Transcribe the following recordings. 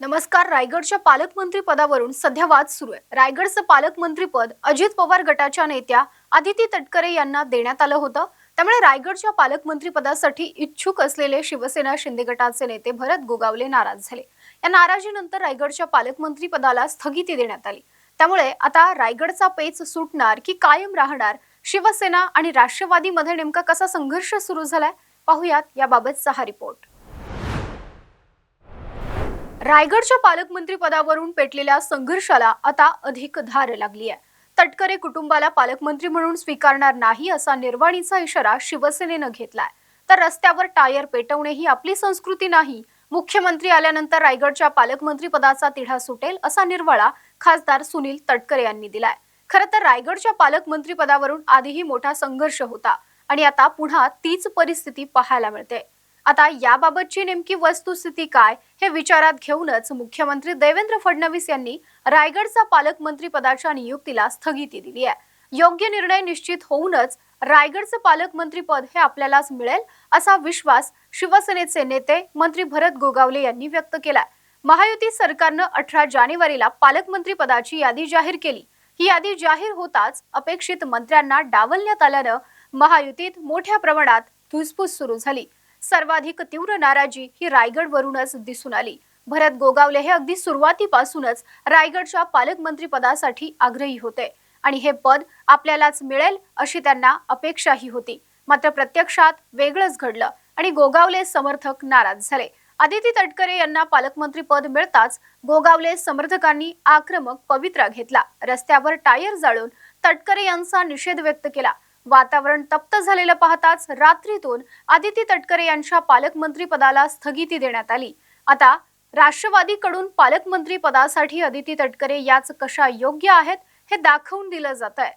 नमस्कार रायगडच्या पालकमंत्री पदावरून सध्या वाद सुरू आहे. रायगडचं पालकमंत्रीपद अजित पवार गटाच्या नेत्या आदिती तटकरे यांना देण्यात आलं होतं. त्यामुळे रायगडच्या पालकमंत्रीपदासाठी इच्छुक असलेले शिवसेना शिंदे गटाचे नेते भरत गोगावले नाराज झाले. या नाराजीनंतर रायगडच्या पालकमंत्री पदाला स्थगिती देण्यात आली. त्यामुळे आता रायगडचा पेच सुटणार की कायम राहणार शिवसेना आणि राष्ट्रवादीमध्ये नेमका कसा संघर्ष सुरू झालाय? पाहुयात याबाबतचा हा रिपोर्ट. रायगडच्या पालकमंत्री पदावरून पेटलेल्या संघर्षाला आता अधिक धार लागली आहे. तटकरे कुटुंबाला पालकमंत्री म्हणून स्वीकारणार नाही असा निर्वाणीचा इशारा शिवसेनेनं घेतलाय. तर रस्त्यावर टायर पेटवणे ही आपली संस्कृती नाही. मुख्यमंत्री आल्यानंतर रायगडच्या पालकमंत्री पदाचा तिढा सुटेल असा निर्वाळा खासदार सुनील तटकरे यांनी दिलाय. खरं तर रायगडच्या पालकमंत्री पदावरून आधीही मोठा संघर्ष होता आणि आता पुन्हा तीच परिस्थिती पाहायला मिळते. आता याबाबतची नेमकी वस्तुस्थिती काय हे विचारात घेऊनच मुख्यमंत्री देवेंद्र फडणवीस यांनी रायगडचा पालकमंत्री पदाच्या नियुक्तीला स्थगिती दिली आहे. योग्य निर्णय निश्चित होऊनच रायगडचं पालकमंत्री पद हे आपल्यालाच मिळेल असा विश्वास शिवसेनेचे नेते मंत्री भरत गोगावले यांनी व्यक्त केलाय. महायुती सरकारनं अठरा जानेवारीला पालकमंत्री पदाची यादी जाहीर केली. ही यादी जाहीर होताच अपेक्षित मंत्र्यांना डावलण्यात आल्यानं महायुतीत मोठ्या प्रमाणात धुसफूस सुरू झाली. सर्वाधिक तीव्र नाराजी ही रायगडवरूनच दिसून आली. भरत गोगावले हे अगदी सुरुवातीपासूनच रायगडच्या पालकमंत्री पदासाठी आग्रही होते आणि हे पद आपल्यालाच मिळेल अशी त्यांना अपेक्षाही होती. मात्र प्रत्यक्षात वेगळंच घडलं आणि गोगावले समर्थक नाराज झाले. आदिती तटकरे यांना पालकमंत्री पद मिळताच गोगावले समर्थकांनी आक्रमक पवित्रा घेतला. रस्त्यावर टायर जाळून तटकरे यांचा निषेध व्यक्त केला. वातावरण तप्त झालेलं पाहताच रात्रीतून आदिती तटकरे यांच्या पालकमंत्री पदाला स्थगिती देण्यात आली. आता राष्ट्रवादीकडून पालकमंत्री पदासाठी आदिती तटकरे याच कशा योग्य आहेत हे दाखवून दिलं जात आहे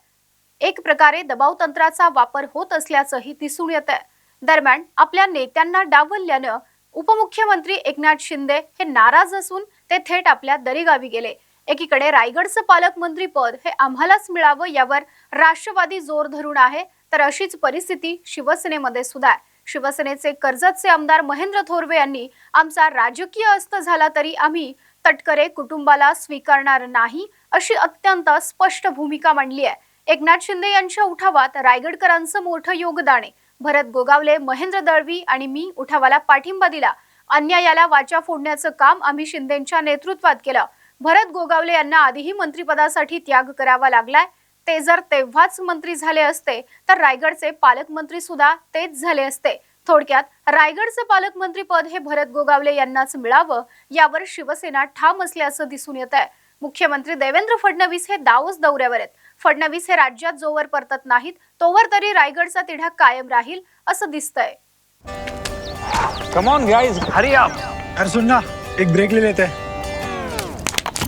एक प्रकारे दबाव तंत्राचा वापर होत असल्याचंही दिसून येत आहे दरम्यान आपल्या नेत्यांना डावलल्यानं उपमुख्यमंत्री एकनाथ शिंदे हे नाराज असून ते थेट आपल्या दरीगावी गेले. एकीकडे रायगडचं पालकमंत्री पद हे आम्हालाच मिळावं यावर राष्ट्रवादी जोर धरून आहे तर अशीच परिस्थिती शिवसेनेमध्ये सुद्धा आहे. शिवसेनेचे कर्जतचे आमदार महेंद्र थोरवे यांनी आमचा राजकीय अस्त झाला तरी आम्ही तटकरे कुटुंबाला स्वीकारणार नाही अशी अत्यंत स्पष्ट भूमिका मांडली आहे. एकनाथ शिंदे यांच्या उठावात रायगडकरांचं मोठं योगदान आहे. भरत गोगावले महेंद्र दळवी आणि मी उठावाला पाठिंबा दिला. अन्यायाला वाचा फोडण्याचं काम आम्ही शिंदेच्या नेतृत्वात केलं. भरत गोगावले यांना आधीही मंत्रिपदासाठी त्याग करावा लागलाय. ते जर तेव्हाच मंत्री झाले असते तर रायगडचे पालकमंत्री सुद्धा तेच झाले असते. थोडक्यात रायगडचं पालकमंत्री पद हे भरत गोगावले यांनाच मिळावं यावर शिवसेना ठाम असल्याचं दिसून येत आहे. मुख्यमंत्री देवेंद्र फडणवीस हे दावोस दौऱ्यावर आहेत. फडणवीस हे राज्यात जोवर परतत नाहीत तोवर तरी रायगडचा तिढा कायम राहील असं दिसतंय. Come on guys hurry up अरे सुन ना एक ब्रेक ले लेते. हैं